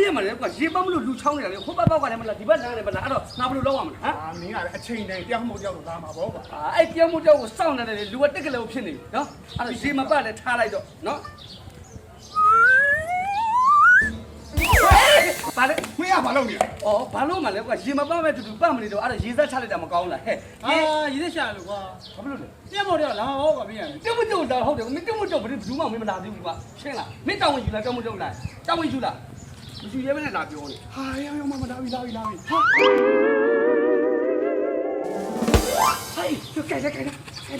ပြည့်မှာလဲကွာရေပတ်မလို့လူချောင်းနေတာလေဟိုဘက်ဘောက်ကလည်းမလားဒီဘက်လမ်းလည်းမလားအဲ့တော့ငါဘယ်လိုလုပ်ရမလဲဟမ်အာမင်းကလည်းအချိန်တိုင်းတရားမှုကြောက်လို့လာမှာပေါ့ကွာအာအဲ့ပြောင်းမှုတော့ကိုစောင့်နေတယ်လေလူကတက်ကလေးကိုဖြစ်နေပြီနော်အဲ့တော့ရေမပတ်လည်းထားလိုက်တော့နော်ပါလေမင်းကဘာလုပ်နေလဲ။အော်ဘာလို့မှလဲကွာရေမပတ်မဲ့တူတူပတ်မနေတော့အဲ့ဒါရေစက်ချလိုက်တာမကောင်းလားဟဲ့။အာရေရည်သက်ရှာလို့ကွာဘာဖြစ်လို့လဲပြတ်မော်တော့လာဟောကွာမင်းရတယ်။တုံမတုံတော့ဟုတ်တယ်မင်းတုံမတုံဘယ်သူမှမင်းမလာသေးဘူးကွာ။ရှင်းလား။မင်းတောင်းဝင်ယူလားတုံမတုံလား။တောင်းဝင်ယူလား။ မယူရဲမနဲ့လာပြောနေဟာရောင်ရောင်မမလာပြီလာပြီလာပြီ။ဟာ။ဟိုင်းသူကဲကဲကဲကဲဟဲ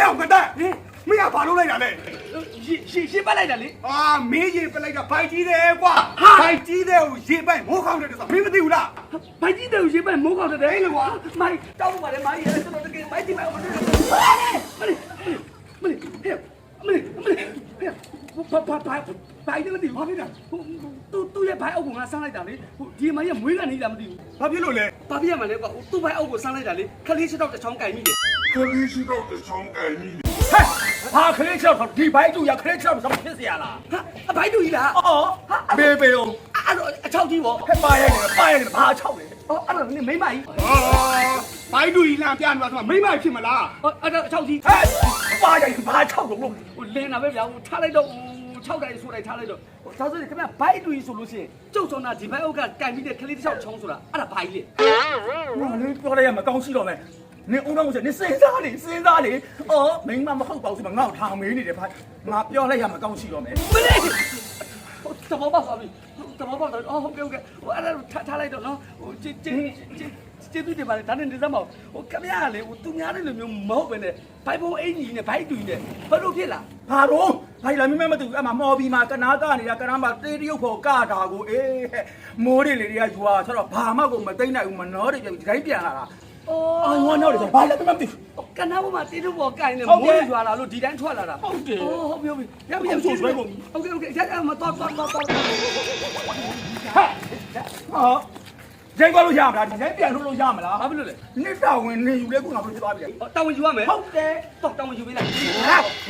့အောင်ကတဲ့မင်းကဘာလုပ်လိုက်တာလဲရေ ရေရေပတ်လိုက်တာလေအာမင်းရေပလိုက်တာဘိုက်ကြီးတယ်ကွာဘိုက်ကြီးတယ်ကိုရေပိုက်မိုးခေါင်းတယ်ဆိုမင်းမသိဘူးလား။ဘိုက်ကြီးတယ်ရေပတ်မိုးကောက်တယ်လေကွာ။မိုင်းတောင်းပါလေမိုင်းရဲကျွန်တော်တကယ်ဘိုက်ကြီးမိုင်းမလို့မလေးမလေးဟဲ့မလေးမလေးဟဲ့ဘာဘာဘာဘိုက်တယ်မသိဘာဖြစ်တာဟိုသူသူ့ရဲ့ဘိုက်အုပ်ကငါဆန်းလိုက်တာလေဟိုဒီမိုင်းရဲ့မွေးကနေလားမသိဘူးဘာဖြစ်လို့လဲဘာဖြစ်ရမှာလဲကွာသူ့ဘိုက်အုပ်ကိုဆန်းလိုက်တာလေခလေးရှစ်တော့တစ်ချောင်းကင်မိတယ်ခလေးရှိတော့တချောင်းအိမ်ကြီးဟဲ့ ဟာခလေးရှစ်တော့ဒီဘိုက်တူရခလေးရှစ်တော့ဖြစ်เสียလားဟာအဘိုက်တူကြီးလားအော်ဟာ ဘေးဘေးအောင် အဲ့တော့အချောက်ကြီးပေါ့ ဟဲ့ပါရိုက်နေပါရိုက်နေဘာချောက်လဲ အော်အဲ့တော့မိမကြီး အာဘိုက်တူကြီးလမ်းပြနေပါဆိုမိမဖြစ်မလား ဟောအဲ့တော့အချောက်ကြီး ဟဲ့ပါရိုက်ဘာချောက်လို့ ဟိုလင်းတာပဲဗျာဟိုထားလိုက်တော့6တိုင်ဆိုလိုက်ထားလိုက်တော့ဟိုဒါဆိုရင်ခင်ဗျဘိုက်တူကြီးဆိုလို့ရှိရင်ကျုပ်ဆောင်တာဒီဘိုက်အုပ်ကတိုင်ပြီးတဲ့ခလေးတစ်ချောင်းချောင်းဆိုတာအဲ့ဒါဘိုက်လေ ငါလည်းပြောလိုက်ရမကောင်းရှိတော့မယ် နင်ဦးတော့မစနင်စဉ်းစားလေစဉ်းစားလေအော်မိမမဟုတ်ပါဘူးဆိုတော့ငါ့ကိုထားမေးနေတယ်ဗျငါပြောလိုက်ရမကောင်းရှိတော့မယ်မလေးဟိုတဘောပါသွားပြီတဘောပါတော့အော်ဟုတ်ကဲ့ဟုတ်ကဲ့ဟိုအဲ့ဒါထားထားလိုက်တော့နော်ဟိုချစ်ချစ်ချစ်ကျေးဇူးတင်ပါတယ်ဒါနဲ့နေစမ်းမအောင်ဟိုခင်ဗျားလေဟိုသူများတဲ့လူမျိုးမဟုတ်ပဲနဲ့ဘိုက်ဘုံအင်ကြီးနဲ့ဘိုက်တူကြီးနဲ့ဘာလို့ဖြစ်လားဘာတော့ဘာလာမင်းမမတူအမမော်ဘီမှာကနာကနေတာကနာမှာတေးတရုပ်ဖို့ကတာကိုအေးဟဲ့မိုးတွေလေတွေကယူသွားဆိုတော့ဘာမှကိုမသိမ့်နိုင်ဘူးမနှောတွေပြန်ဒီတိုင်းပြန်လာတာ အော် အာဝါနော်တွေဆိုဘာလဲမမသိ ကနာပေါ်မှာတေးတော့ပေါ်ကိုင်နေ ဟုတ် မိုး တယ် ရွာလာလို့ဒီတိုင်းထွက်လာတာ ဟုတ်တယ် အော်ဟုတ်ပြီဟုတ်ပြီရပြီရ ဟုတ်ဆိုဆွဲကုန်ပြီ โอเคโอเคရရမတော့တော့တော့တော့ ဟာ ဟာဂျိုင်းကွာလို့ရမလားဒီတိုင်းပြန်လို့လို့ရမလားဘာဖြစ်လို့လဲနှစ်တာဝင်နေယူလဲခုငါဘယ်လိုဖြစ်သွားပြီလဲတောင်းဝင်ယူရမယ်ဟုတ်တယ်တော့တောင်းဝင်ယူပေးလိုက်ဟာ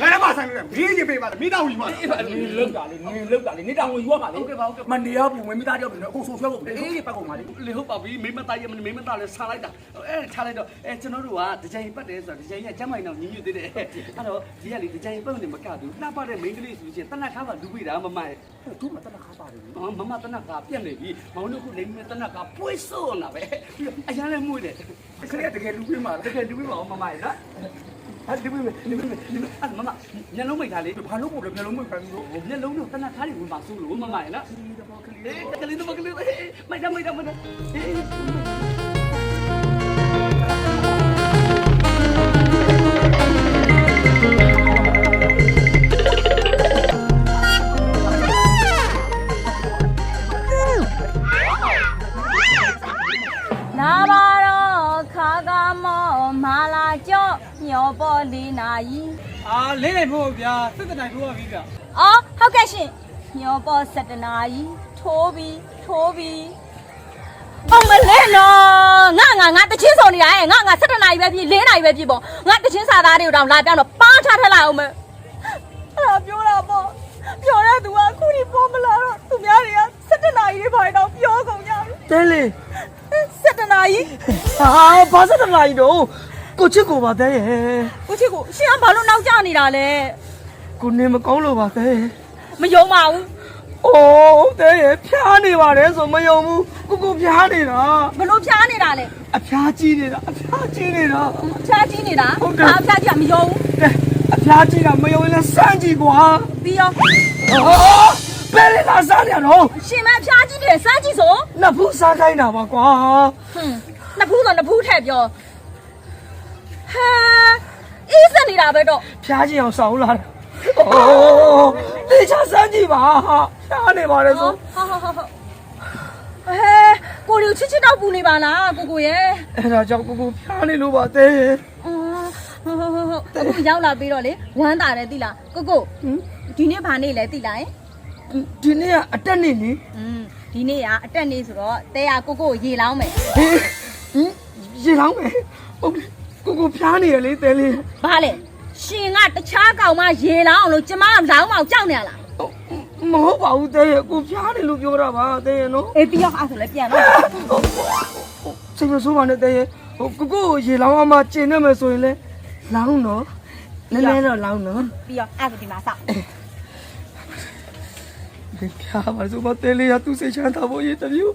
ငါလည်းမဆိုင်လို့မင်းကြီးပေးပါလားမိသားဝင်ပါလားအေးပါနင်းလောက်တာလေနင်းလောက်တာလေနေတောင်ဝင်ယူရမှာလေဟုတ်ကဲ့ပါဟုတ်ကဲ့မနေရောက်ဘူးဝင်မိသားတယောက်နေအခုဆိုဆွဲဖို့အေးပတ်ကုန်ပါလေလေဟုတ်ပါပြီမိမသားရမမိမသားလဲဆာလိုက်တာအဲထားလိုက်တော့အဲကျွန်တော်တို့ကဒီဇိုင်းပတ်တယ်ဆိုတော့ဒီဇိုင်းကကျမ်းမိုင်တော့ညီညွတ်သေးတယ်အဲ့တော့ဒီကလေဒီဇိုင်းပတ်နေမကဘူးလှပတဲ့မိန်းကလေးဆိုရင်တနတ်ခါပါလူပိတာမမရဲ့သူ့မှာတနခါပါတယ်အော်မမတနတ်ကပြက်နေပြီမောင်တို့ကလိမ့်မဲ့တနတ်ကပွေးစို့နာပဲအရန်လည်းမှုတယ်ခရီးတကယ်လူပြင်းမှာတကယ်လူပိပါအောင်မမရဲ့နော်ဟာလူပိမယ်လူပိမယ်အဲ့မမညလုံးမိတ်ထားလေဘာလို့ကိုလည်းမျိုးလုံးမခံဘူးလို့ဟိုမျက်လုံးတော့တနတ်ထားတွေဝင်ပါစိုးလို့မမရဲ့နော်အေးတကလေးတော့ကလေးမိုက်တာမိုက်တာမိုက်တာအေး လာပါတော့ခါကမောမာလာကြော့ညောပေါ်လေးနာရီအာလင်းနေဖို့ဗျာစစ်တနိုင်ထိုးရပြီဗျာအော်ဟုတ်ကဲ့ရှင်ညောပေါ်7နာရီထိုးပြီးထိုးပြီးအောင်မလဲနော်ငါငါငါတချင်းစုံနေတာရဲ့ငါငါ7နာရီပဲပြီ4နာရီပဲပြီပေါ့ငါတချင်းစာသားတွေကိုတောင်လာပြောင်းတော့ပါးထားထက်လိုက်အောင်မယ်အဲ့ဒါပြောတာပေါ့ပြောတဲ့သူကအခုဒီပေါ်မလာတော့သူများတွေက7နာရီတွေဘာတော့ပြောကုန်ကြပြီတဲလေ 7နာရီဟာဘာစတလာကြီးတော့ကိုချစ်ကိုပါတဲရဲ့ကိုချစ်ကိုရှင်ကဘာလို့နောက်ကျနေတာလဲကိုနေမကောင်းလို့ပါတဲရဲ့မယုံပါဘူးအိုးတဲရဲ့ဖျားနေပါတယ်ဆိုမယုံဘူးကိုကိုဖျားနေတာဘလို့ဖြားနေတာလဲအဖျားကြီးနေတာအဖျားကြီးနေတာဖြားကြီးနေတာဟုတ်တယ်အာဖြားကြီးကမယုံဘူးတဲအဖျားကြီးတာမယုံရင်လည်းစမ်းကြည့်ကွာပြီးရောဟော ဘယ်လေလာစားနေရတော့ရှင်မဖြားကြီးတယ်စမ်းကြည့်ဆိုနှစ်ဖူးစားခိုင်းတာပါကွာဟွန်းနှစ်ဖူးဆိုနှစ်ဖူးထည့်ပြောဟာအေးစက်နေတာပဲတော့ဖျားကြီးအောင်ဆောင်လာတယ်အိုးလေချစမ်းကြည့်ပါဟာဖျားနေပါတယ်ဆိုဟာဟာဟာဟာဟဲကိုရီကိုချစ်ချစ်တော့ပူနေပါလားကိုကိုရဲ့အဲ့ဒါကြောင့်ကိုကိုဖျားနေလို့ပါတဲရဲ့အော်ဟုတ်ဟုတ်ဟုတ်ဟုတ်အခုရောက်လာပြီးတော့လေဝမ်းတာတယ်သိလားကိုကိုဟင်ဒီနေ့ဘာနေ့လဲသိလားယင် ဒီနေ့ကအတက်နေလေอืมဒီနေ့ကအတက်နေ့ဆိုတော့တဲရကိုကိုကိုရေလောင်းမယ်ဟင်ဟင်ရေလောင်းမယ်ဟုတ်တယ်ကိုကိုဖျားနေရလေတဲလေးဘာလဲရှင်ကတခြားကောင်မရေလောင်းအောင်လို့ကျမကလောင်းမအောင်ကြောက်နေရလားဟုတ်မဟုတ်ပါဘူးတဲရဲ့ကိုဖျားတယ်လို့ပြောတာပါတဲရဲ့နော်အေးပြီးတော့အဲ့ဆိုလည်းပြန်တော့စိတ်မဆိုးပါနဲ့တဲရဲ့ဟိုကိုကိုကိုရေလောင်းအောင်မှကျင်နေမယ်ဆိုရင်လေလောင်းနော်နည်းနည်းတော့လောင်းနော်ပြီးတော့အဲ့ဆိုဒီမှာစောက် ဒီဖျားပါဆိုမတဲလေးရသူစိတ်ချမ်းသာဖို့ရတမျိုး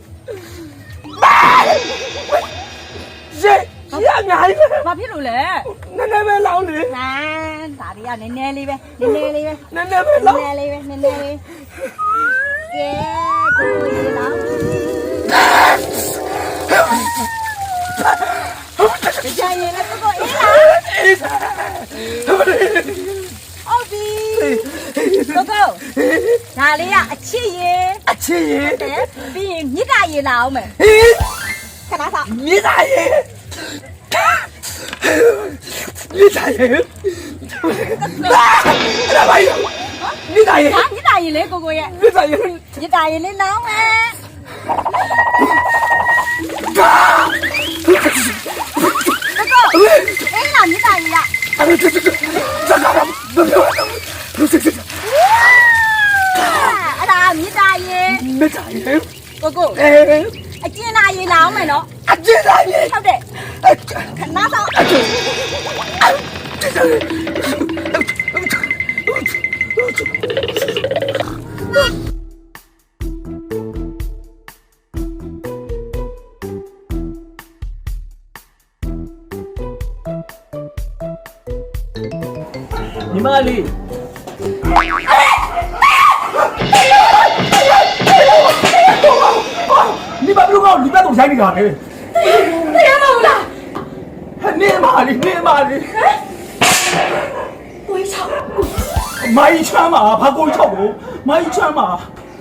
ရေရေအများကြီးပဲဘာဖြစ်လို့လဲနည်းနည်းပဲလောင်းလေနန်းဒါတွေကနည်းနည်းလေးပဲနည်းနည်းလေးပဲနည်းနည်းပဲနလောင်းည်းနည်းလေးပဲနည်းနည်းလေးကဲကိုရေလောင်းကြရင်လည်းကိုကိုအေးလားအေးစား ဟုတ်ပြီကိုကိုဒါလေးကအချစ်ရေအချစ်ရေတဲ့ပြီးရင်မြစ်တာရေလာအောင်မယ်ဟေးခဏစောက်မြေသားရေမြေသားရေအဲ့ဒါပါရမြေသားရေဒါမြစ်တာရေလေကိုကိုရဲ့မြေသားရေမြစ်တာရေ လေးလောင်းမယ်ကိုကိုအေးလားမြစ်တာရေလားအဲ့ဒါဇာကာရဘယ်လိုလဲလူစစ်စစ်အဲ့ဒါမြစ်တာရေမြေသားရေကိုကိုအေးအကျဉ်းသားရေလောင်းမယ်နော်အကျဉ်းသားရေဟုတ်တယ်အခဏစောက်ကျဉ်း မိုင်းချမ်းမှာ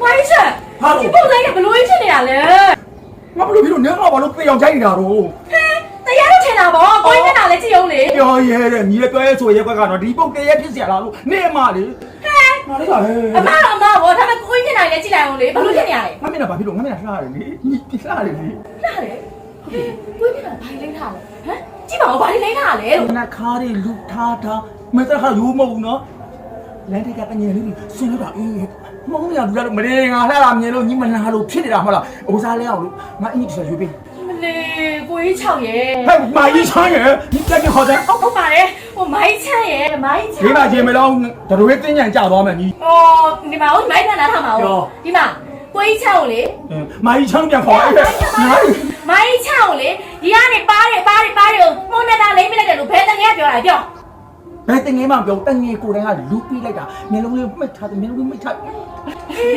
ဝိုင်းချက် ဟာလို့ ဒီပုံစံကဘလို့ဖြစ်နေတာလဲ ငါဘလို့ပြီးတော့နင်းတော့ဘာလို့ပြေအောင်ကြိုက်နေတာတော့ တရားတော့ထင်တာဗောကိုကြီးမျက်နှာလည်းကြည့်အောင်လေ ပြောရဲတဲ့ညီလည်းပြောရဲဆိုရဲကွက်ကတော့ဒီပုတ်တရဲဖြစ်เสียလားလို့နင်းမလေးငါလေးကဟဲ့ အမတော့မဗောဒါပေမဲ့ကိုကြီးမျက်နှာလည်းကြည့်လိုက်အောင်လေဘလို့ဖြစ်နေရလဲ ငါမျက်နှာဘာဖြစ်လို့ငါမျက်နှာလှရတယ်လေညီပြလှတယ်လေ လှတယ်ကိုကြီးမျက်နှာဘာလိမ့်ထားလဲဟမ်ကြည့်ပါဦးဘာလိမ့်ထားလဲလို့ ငါခါးတွေလူထားထားမင်းတခါရိုးမဟုတ်ဘူးနော် လမ်းတွေကတငယ်လေးဆွင်လို့တာအေးမဟုတ်ဘူးလားလူရလို့မလေးငါလှတာမြင်လို့ညီမလာလို့ဖြစ်နေတာမဟုတ်လားအိုးစားလဲအောင်လို့ငါအင်းကြီးတစ်ရွေးပေးမလေးကိုကြီးချောက်ရဲ့ဟဲ့မာကြီးချမ်းရဲ့ညီတက်ကြခေါ်တယ်ဟုတ်ဟုတ်ပါတယ်ဟိုမိုင်းချမ်းရဲ့မိုင်းချဒီမ်းမှာဂျင်မလောင်းဒရွေးတင်းညံကြသွားမယ်ညီအော်ဒီမှာဟိုမိုင်းထန်တာထားမှာပြောဟုတ်ဒီမှာကိုကြီးချောက်ကိုလေမာကြီးချမ်းပြန်ခေါ်အဲ့ဒါညီမိုင်းချောက်ကိုလေဒီကနေပါးတယ်ပါးတယ်ပါးတယ်ကိုမှုန်းနေတာလိမ့်ပြလိုက်တယ်လို့ဘယ်တကယ်ပြောတာပြော ဘယ်တငယ်မှပြောတငယ်ကိုယ်တိုင်ကလူပြီးလိုက်တာမျက်လုံးလေးမှိတ်ထားတယ်မျက်လုံးလေးမှိတ်ထားတယ်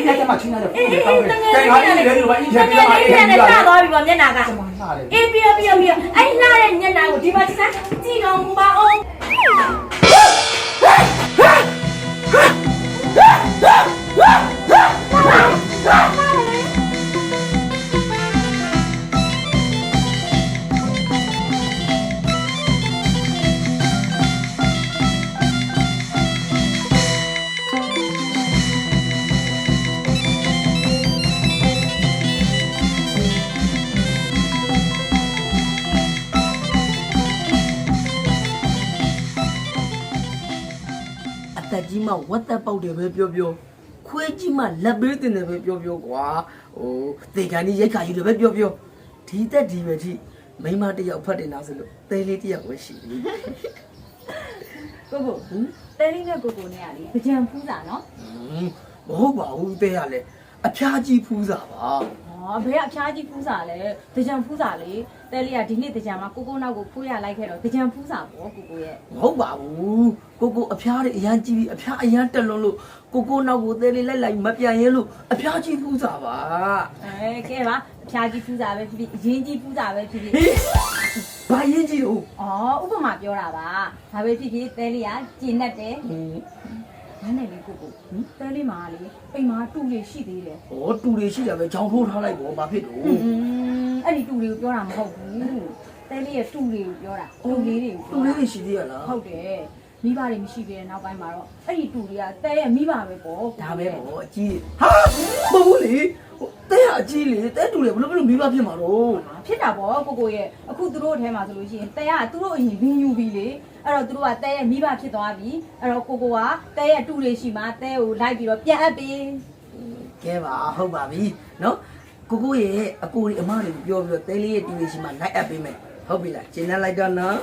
ဒီကမှချင်းရတယ်အေးပုံအေးလေးတတောင်းကယ်တယ်လေးကဲငါလေးလေဒီမှာအင်းတချကက်ယ်ပြလေးပါနဲ့အေးချသွားပြီပေါ့မျက်နှာကကျမလာတယ်အေးပြပြပြအဲ့လာတဲ့မျက်နှာကိုဒီမှာကြည့်စမ်းကြည့်တော့မပါအောင်အ တ်သက်ပေါက်တယ်ပဲပြောပြောခွေးကြီးမှလက်ပေးတင်တယ်ပဲပြောပြောကွာဟိုတေကန်ကြီးရိတ်ခါကြီးတယ်ပဲပြောပြောဒီသက်ဒီပဲထိမိန်းမတစ်ယောက်ဖတ်တင်တာဆိုလို့တဲလေးတစ်ယောက်ပဲရှိတယ်ကိုကိုတဲလေးနဲ့ကိုကိုနဲ့ကလေကြံဖူးတာနော်မဟုတ်ပါဘူးတဲရလဲအဖျားကြီးဖူးစာပါဟော ဘယ်ကအဖျားကြီးဖူးစာလဲကြံဖူးစာလေတဲလေးကဒီနေ့ကြံမှာကိုကိုနောက်ကိုဖိုးရလိုက်ခဲ့တော့ကြံဖူးစာပေါ့ကိုကိုရဲ့မဟုတ်ပါဘူးကိုကိုအဖျားတွေအရန်ကြီးပြီးအဖျားအရန်တက်လွန်းလို့ကိုကိုနောက်ကိုတဲလေးလိုက်လိုက်မပြန်ရဲလို့အဖျားကြီးဖူးစာပါအဲကဲပါအဖျားကြီးဖူးစာပဲဖြစ်ဖြစ်အရင်ကြီးဖူးစာပဲဖြစ်ဖြစ်ဟေးဘာရင်ကြီးတို့ဩဥပမာပြောတာပါဒါပဲဖြစ်ဖြစ်တဲလေးကကျင်နဲ့တယ် ဟင်းငန်းတယ်လေကိုကိုတဲလေးမှာလေအိမ်မှာတူလေးရှိသေးတယ်ဟောတူတွေရှိတာပဲကြောင်ထိုးထားလိုက်ပေါ့ဘာဖြစ်လို့อืมအဲ့ဒီတူလေးကိုပြောတာမဟုတ်ဘူးတဲလေးရဲ့တူလေးကိုပြောတာတူလေးတွေကိုတူလေးတွေရှိသေးရလားဟုတ်တယ်မိဘတွေမရှိသေးတဲ့နောက်ပိုင်းမှာတော့အဲ့ဒီတူလေးကတဲရဲ့မိဘပဲပေါ့ဒါပဲပေါ့အကြီးဟာမဟုတ်ဘူးလေဟိုတဲက အအကြီးလေတဲတူလေဘလို့ဘလို့မိဘဖြစ်မှာတော့ဖြစ်တာပေါ့ကိုကိုရဲ့အခုသူတို့အထဲမှာဆိုလို့ရှိရင်တဲကသူတို့အရင်ဘင်းယူပြီလေအဲ့တော့သူတို့ကတဲရဲ့မိဘဖြစ်သွားပြီအဲ့တော့ကိုကိုကတဲရဲ့အတူလေးရှိမှတဲကိုလိုက်ပြီးတော့ပြန်အပ်ပေးကဲပါဟုတ်ပါပြီနော်ကိုကိုရဲ့အကိုကြီးအမလေးပြောပြီးတော့တဲလေးရဲ့တူလေးရှိမှလိုက်အပ်ပေးမယ်ဟုတ်ပြီလားရှင်းနေလိုက်တော့နော်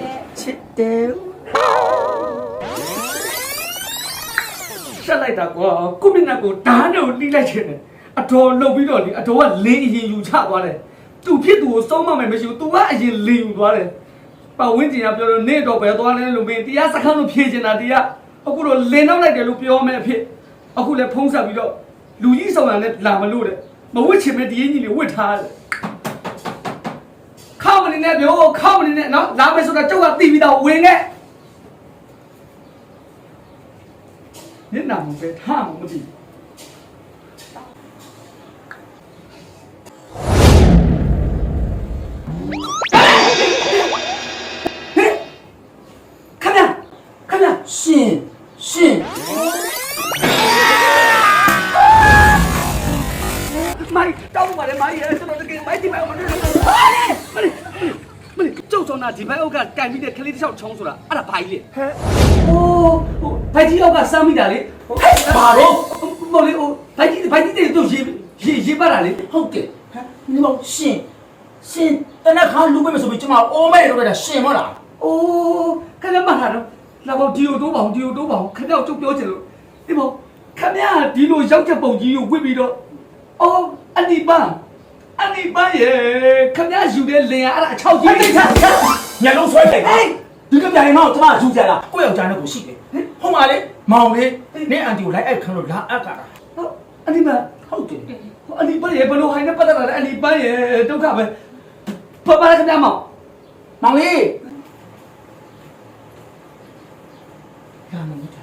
တဲချစ်တယ်ရှက်လိုက်တာကွာကိုမျက်နှာကိုဓာတ်နဲ့ကိုတီးလိုက်ချင်တယ် အတော်လှုပ်ပြီးတော့လေအတော်ကလင်းအရင်ယူချသွားတယ်သူဖြစ်သူကိုစောင်းမမယ်မရှိဘူးသူကအရင်လင်းယူသွားတယ်ပတ်ဝန်းကျင်ကပြောလို့နေတော့ပဲသွားလဲလို့မင်းတရားစခန်းလို့ဖြေချင်တာတရားအခုတော့လင်းနောက်လိုက်တယ်လို့ပြောမယ်အဖြစ်အခုလည်းဖုံးဆက်ပြီးတော့လူကြီးဆောင်ရံနဲ့လာမလို့တဲ့မဝစ်ချင်မဲ့ဒီရင်ကြီးလေးဝစ်ထားတယ်ခောက်မနေနဲ့ပြောခောက်မနေနဲ့နော်လာမယ်ဆိုတာကြောက်ကတီးပြီးတော့ဝင်ခဲ့မျက်နှာမပဲထားမှမသိဘူး ဘက်အောက်ကကန်ပြီးတဲ့ခလေးတစ်ချောက်ချောင်းဆိုတာအဲ့ဒါဘာကြီးလဲဟဲ့အိုးဟိုဘိုက်ကြီးအောက်ကစမ်းမိတာလေဟိုဘာလို့ဘောလေဟိုဘိုက်ကြီးဘိုက်ကြီးတွေတို့ရေရေရေပတ်တာလေဟုတ်တယ်ဟမ်ဒီမောင်ရှင်ရှင်တနခါလူပဲမဆိုပြီးကျမအိုးမဲလို့လည်းရှင်မလားအိုးခဏမှတ်ထားတော့လာပေါ့ဒီလိုတိုးပါအောင်ဒီလိုတိုးပါအောင်ခဏတော့ကျုပ်ပြောချင်လို့ဒီပေါ့ခမရဒီလိုရောက်ချက်ပုံကြီးကိုဝစ်ပြီးတော့အော်အနိပန်းအနိပန်းရေခမရယူတဲ့လင်ကအဲ့ဒါအချောက်ကြီး လေးညလုံးဆွဲတယ်ဟေးဒီကပြိုင်မောင်ကျမယူကြလားကိုယ့်ယောက်ျားနဲ့ကိုရှိတယ်ဟိုမှာလေမောင်လေးနင်းအန်တီကိုလိုက်အဲ့ခန်းလို့လာအပ်ကြတာဟုတ်အနိပန်းဟုတ်တယ်ဟိုအနိပန်းရေဘယ်လိုဟိုင်းနဲ့ပတ်သက်လာလဲအနိပန်းရေဒုက္ခပဲဘာပါလဲခမရမောင်မောင်လေးကာမမတာ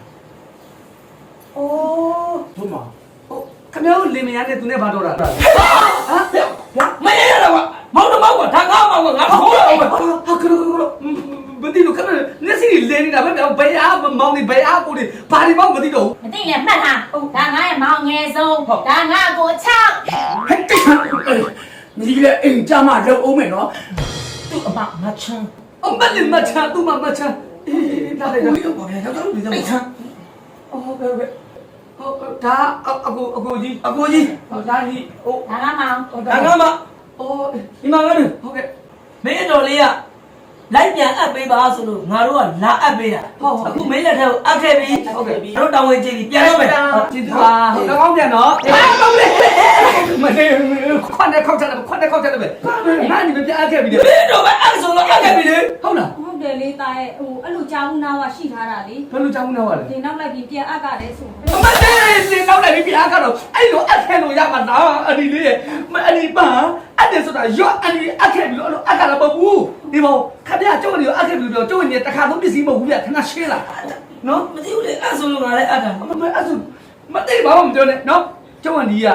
အိုးတို့မှာဟိုခမရလင်မယားနဲ့သူနဲ့ဘာတော့တာဟမ်မရရတော့မောင်တော့မောင်ကဒါငါမောင်ကငါခေါ်တော့ ဟာကရကရမသိလို့ခဏမျက်စိလဲနေတာပဲဘယ်အားမောင်ဒီဘယ်အားကိုဒီဘာဒီမောင်မသိ တော့မသိလည်းမှတ်ထားဒါငါရဲ့မောင်ငယ်ဆုံးဒါငါကိုချောက်ဟဲ့တိတ်ဒီလေအိမ်ကြမှာလုံအောင်မယ်နော်သူ့အမမချမ်းအမလေးမချာသူမမချာအေးဒါလည်းကိုရောက်ပါဗျာရောက်တော့ဒီတော့ချမ်းဟုတ်ကဲ့ဟုတ်ဒါအကိုအကိုကြီးအကိုကြီးဟောဒါကြီးဟိုဒါငါမောင်ဒါငါမအော်ဒီမှာငါတို့ဟုတ်ကဲ့မင်းတော်လေးက လိုက်ပြန်အပ်ပေးပါဆိုလို့ငါတို့ကလာအပ်ပေးတာအခုမင်းလက်ထက်ကိုအပ်ခဲ့ပြီဟုတ်ကဲ့ငါတို့တောင်းဝင်ကြည့်ပြီးပြန်တော့မယ်ကျေးဇူးပါဟုတ်ကောင်းပြန်နော်အာကောင်းလေမလေးခွန်းနဲ့ခောက်ချတယ်ခွန်းနဲ့ခောက်ချတယ်ပဲငါညီမပြအားခဲ့ပြီလေမင်းတို့ပဲအပ်ဆိုလို့အပ်ခဲ့ပြီလေဟုတ်လားဟု တ်တယ်လေတာရဲ့ဟိုအဲ့လိုကြောင်းနာကရှိထားတာလေဘယ်လိုကြောင်းနေပါလဲဒီနောက်လိုက်ပြီးပြန်အပ်ကလည်းဆိုမလေးစင်တော့လည်းပြအားကတော့အဲ့လိုအခဲလို့ရမှာလားအဒီလေးမအဒီပါအဲ့ဒါဆိုတာရော့အဒီအခဲပြီးလို့အဲ့လိုအကလာမဟုတ်ဘူးဒီဘောခမရကျုပ်နေရောအခဲပြီးတော့ကျုပ်နေတခါသုံးပစ္စည်းမဟုတ်ဘူးဗျခဏရှင်းလာနော်မသိဘူးလေအပ်ဆိုလို့ငါလည်းအပ်တာမမအဲ့ဆိုမသိဘာမှမပြောနဲ့နော်ကျုပ်ကဒီက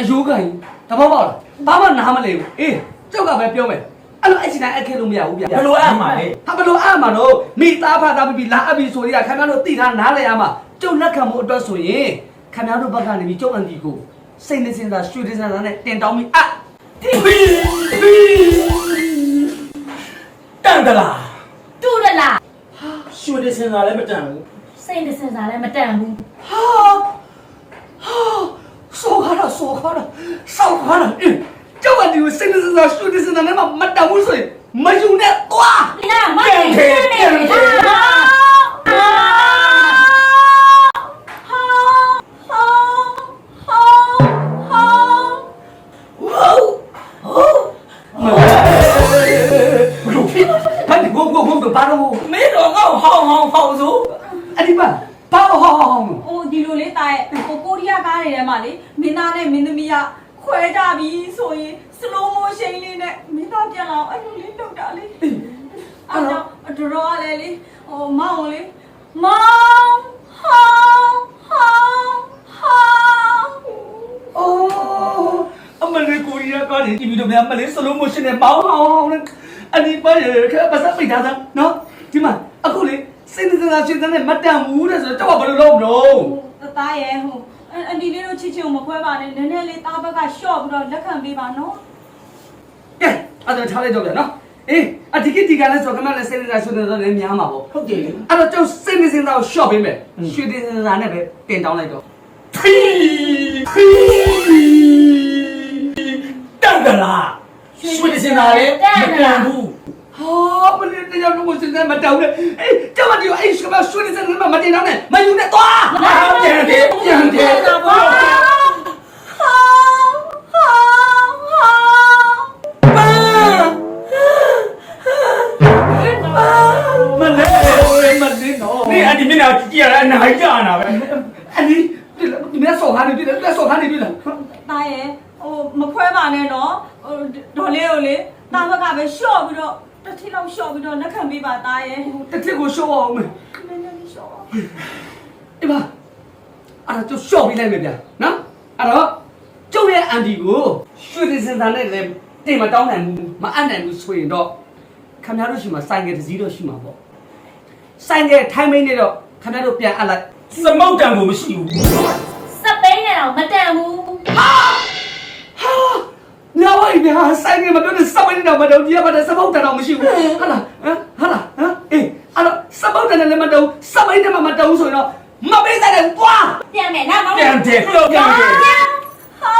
အယိုးကိုင်းတဘောပေါက်လားဘာမှနားမလဲဘူးအေးကျုပ်ကပဲပြောမယ် အဲ့လိုအချင်တိုင်းအခဲလို့မရဘူးဗျဘယ်လိုအပ်မှာလဲဟာဘယ်လိုအမှတော့မိသားဖသားပြီးလာအပ်ပြီးဆိုရခင်ဗျားတို့သိထားနားလဲရမှာကျုပ်လက်ခံမှုအတွက်ဆိုရင်ခင်ဗျားတို့ဘက်ကနေပြီးကျုပ်အန်တီကိုစိတ်နဲ့စဉ်းစားရွှေတင်စားနဲ့တင်တောင်းပြီးအပ်ဘီဘီတန်တလားတူရလားရွှေတဲ့စင်လာလည်းမတန်ဘူးစိတ်နဲ့စဉ်းစားလည်းမတန်ဘူးဟာဟာဆောခါတာဆောခါတာဆောခါတာအေး ကျုပ်အန်တီကိုစိတ်နဲ့စဉ်းစားရွှေတင်စားနဲ့မှမတောင်းဘူးဆိုရင်မယူနဲ့သွားဒီလားမနေနေ ရီးယားကားတွေကြည့်ပြီးတော့များမလေးစလိုမိုရှင်နဲ့မောင်းအောင်နဲ့အဒီပါရခက်ပါစပိတ်ထားတာနော်ဒီမှာအခုလေစိတ်နေစားရှင်တဲ့မတန်ဘူးတဲ့ဆိုတော့တော့ဘယ်လိုလုပ်မလို့တသားရဲ့ဟိုအန်ဒီလေးတို့ချစ်ချစ်ကိုမခွဲပါနဲ့နည်းနည်းလေးသားဘက်ကရှော့ပြီးတော့လက်ခံပေးပါနော်ကဲအဲ့တော့ထားလိုက်တော့ဗျာနော်အေးအဒီကဒီကလည်းဆိုကမလည်းစိတ်နေတာဆိုတော့လည်းများမှာပေါ့ဟုတ်တယ်လေအဲ့တော့ကျုပ်စိတ်နေစင်သားကိုရှော့ပေးမယ်ရွှေတင်စင်သားနဲ့ပဲတင်တောင်းလိုက်တော့ဖီဖီ တ်တလားရွှေတစင်တာလေမကန်ဘူးဟာမလေးတရားလုံးကိုစဉ်းစားမတောင်းနဲ့အေးကြောက်မတရားအေးစကမဆွေးနေစမ်းမတင်တော့နဲ့မယူနဲ့သွားဟာပြန်တယ်ပြန်တယ်ဟာဟာဟာဟာပါမလေးမလေးနော်နေအဒီမင်းကကြည်ရတာအနာကြီးကြာနာပဲအဒီဒီမင်းဆော်ဟာနေပြီလားဆော်ဟာနေပြီလားตายရဲ့ ဟိုမခွဲပါနဲ့နော်ဟိုဒေါ်လေးကိုလေတာဘက်ကပဲရှော့ပြီးတော့တစ်ထစ်လောက်ရှော့ပြီးတော့လက်ခံပေးပါသားရဲ့တစ်ထစ်ကိုရှော့အောင်မယ်မင်းလည်းရှော့ပါအေးပါအဲ့ဒါကျုပ်ရှော့ပြီးလိုက်မယ်ဗျာနော်အဲ့တော့ကျုပ်ရဲ့အန်တီကိုရွှေစင်တာနဲ့လည်းတင်မတောင်းနိုင်ဘူးမအပ်နိုင်ဘူးဆိုရင်တော့ခင်ဗျားတို့ရှိမှာဆိုင်ကယ်တစ်စီးတော့ရှိမှာပေါ့ဆိုင်ကယ်ထိုင်းမင်းနဲ့တော့ခင်ဗျားတို့ပြန်အပ်လိုက်စမုတ်တံကိုမရှိဘူးစပိန်နဲ့တော့မတန်ဘူးဟာ မြောက်ဝိုင်းမြောက်ဆိုင်ကမပြောနဲ့စပိန်တော့မတော့ဒီကဘာစပုတ်တန်တော့မရှိဘူးဟာလားဟမ်ဟာလားဟမ်အေးအဲ့တော့စပုတ်တန်လည်းမတော့စပိန်တန်မှမတော့ဆိုရင်တော့မပေးတဲ့ကွာပြန်မယ်နော်ပြန်တယ်ပြန်တယ် ဟာ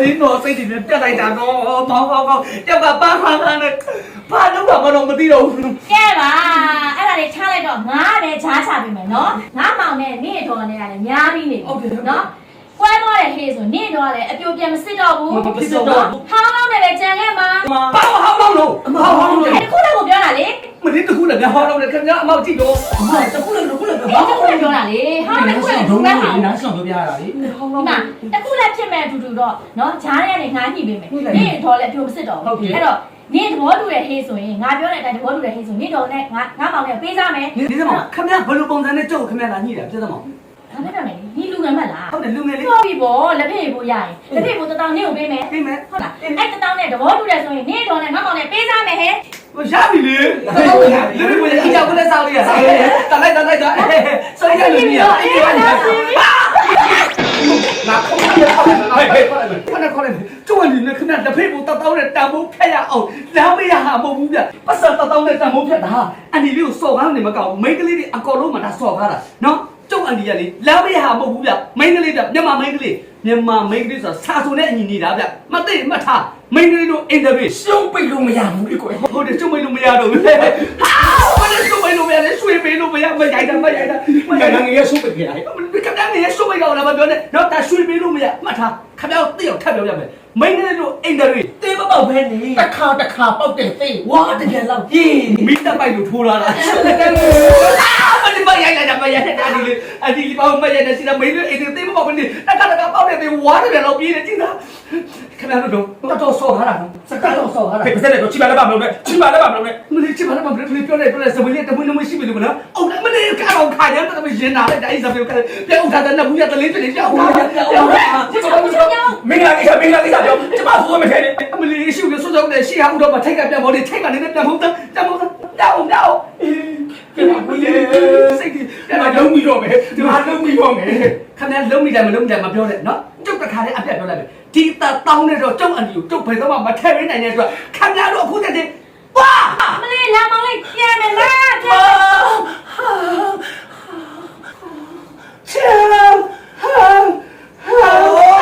လေးမလေးတော့စိတ်တွေနဲ့ပြတ်လိုက်တာတော့မောင်းကောင်းကောင်းကြောက်ကပါခါခါနဲ့ဘာလို့ဘာမတော့မသိတော့ဘူးကဲပါအဲ့ဒါလေးထားလိုက်တော့ငါလည်းချားချပေးမယ်နော်ငါမောင်နဲ့နေတော်နေတာလည်းများပြီးနေပြီနော် ကွဲသွားတယ်ဟေးဆိုနေတော့လေအပြိုပြန်မစစ်တော့ဘူးမဖြစ်တော့ဘူးဟောင်းလောက်နဲ့ပဲကြံခဲ့မှာဘာဟောင်းလောက်လို့အမဟောင်းလောက်တခုတော့ကိုပြောတာလေမင်းတခုလည်းငါဟောင်းလောက်နဲ့ခင်ဗျာအမောက်ကြည့်တော့အမတခုလည်းတခုလည်းဘာဟောင်းလောက်ပြောတာလေဟောင်းတခုလည်းဒုံးလောက်နားဆောင်ပြောပြရတာလေဟောင်းလောက်တခုလည်းဖြစ်မဲ့အတူတူတော့နော်ဂျားရဲနဲ့ငါညှိပေးမယ်နေတော့လေအပြိုမစစ်တော့ဘူးအဲ့တော့နေသဘောတူရဲ့ဟေးဆိုရင်ငါပြောတဲ့အတိုင်းသဘောတူရဲ့ဟေးဆိုနေတော့နဲ့ငါငါမောင်နဲ့ပေးစားမယ်နေသမောင်ခင်ဗျာဘယ်လိုပုံစံနဲ့ကြုတ်ခင်ဗျာလာညှိတာပြဿနာ မောငါပြောတယ်ဒီလူငယ်မလားဟုတ်တယ်လူငယ်လေးပြောပြီပေါ့လက်ဖေးဖို့ရရင်လက်ဖေးဖို့တတောင်းနေကိုပေးမယ်ပြီးမယ်ဟုတ်လားအဲ့တတောင်းနဲ့သဘောတူတယ်ဆိုရင်နေတော်နဲ့ငါမောင်နဲ့ပေးစားမယ်ဟဲ့ရပြီလေလူတွေကအကြောက်နဲ့စောင်းလေးရတလိုက်တလိုက်တော့ဆိုရလူကြီးအေးပါငါခေါင်းရခေါင်းရဟဲ့ခေါင်းရခေါင်းရခေါင်းရကျိုးလူနဲ့ခင်ဗျာတဖေးကိုတတောင်းနဲ့တန်ဖို့ဖက်ရအောင်လာမရဟာမဟုတ်ဘူးဗျပတ်စံတတောင်းနဲ့တန်ဖို့ဖက်တာအန်ဒီလေးကိုစော်ကားနေမကောက်မိန်းကလေးတွေအကောလုံးမှာဒါစော်ကားတာနော် ကျုပ်အန်ဒီကလေလမ်းမရဟာမဟုတ်ဘူးဗျမိန်းကလေးဗျမြန်မာမိန်းကလေးမြန်မာမိန်းကလေးဆိုတာစာစုံနဲ့အညီနေတာဗျမသိမထားမိန်းကလေးတို့အင်တာဗျူးရှုံးပိတ်လို့မရဘူးလေကွယ်ဟုတ်တယ်ကျုပ်မိတ်လို့မရတော့ဘူးဟာဘာလဲကျုပ်မိတ်လို့မရလဲရွှေပေးလို့မရမရိုက်တာမရိုက်တာမရိုက်တာငရေရှုံးပိတ်ပြလိုက်ခက်တန်းငရေရှုံးပိတ်ကောင်လာမပြောနဲ့တော့ဒါရွှေပေးလို့မရမှတ်ထားခပြောက်တိအောင်ထပ်ပြောရမယ်မိန်းကလေးတို့အင်တာဗျူးတေးမပေါက်ပဲနေတခါတခါပေါက်တယ်သေးဝါတကယ်လောက်ကြီးမီးတက်ပိုက်လို့ထိုးလာတာ ဒီမရိုက်လိုက်တာမရိုက်လိုက်တာဒီလေအဒီလေးပေါ့မရိုက်တဲ့စီတာမင်းလေးအေးသေးမပေါ့မင်းတက်ကတက်ကပေါက်နေတဲ့ဝါးတယ်လောက်ပြေးနေကြည့်တာခဏတော့တော်တော်ဆော့ထားတာနော်စကားတော့ဆော့ထားတာဖေးစက်တော့ချိပါလက်ပါမလုပ်နဲ့ချိပါလက်ပါမလုပ်နဲ့မလေးချိပါလက်ပါမလုပ်နဲ့ပြောလိုက်ပြောလိုက်စမလေးတမွေးနမွေးရှိပြီလို့မလားအော်မလေးကတော့ခါရမ်းတော့မရင်နာလိုက်တာအိစဖေးကလည်းပြန်ဥထားတဲ့နဘူးရတလေးဖြစ်နေပြောင်းသွားပြန်ပြောင်းသွားချိပါလက်ပါမင်းလာကိစ္စမင်းလာကိစ္စပြောချိပါဖို့မထဲနဲ့အမလေးရှုပ်ရဆွတ်ဆုံးနဲ့ရှေ့ဟာဥတော့မထိုက်ကပြန်ပေါ်နေထိုက်ကလည်းပြန်ဖုံးတာပြန်ဖုံးတာ တောင်းတောင်းအေးကဲမလေးစိတ်ကြီးကဲလုံးပြီးတော့မယ်ဒီမှာလုံးပြီးတော့မယ်ခဏလုံးမိတယ်မလုံးမိတယ်မပြောနဲ့နော်ကျုပ်တစ်ခါတည်းအပြတ်ပြောလိုက်ပြီဒီတတောင်းနေတော့ကျုပ်အန်ဒီကိုကျုပ်ဘယ်တော့မှမထည့်ရနိုင်တဲ့အတွက်ခဏတော့အခုတည်းတည်းပါမလေးလာမောင်လေးပြန်မယ်လားပြန်မယ်ချမ်ဟမ်ဟမ်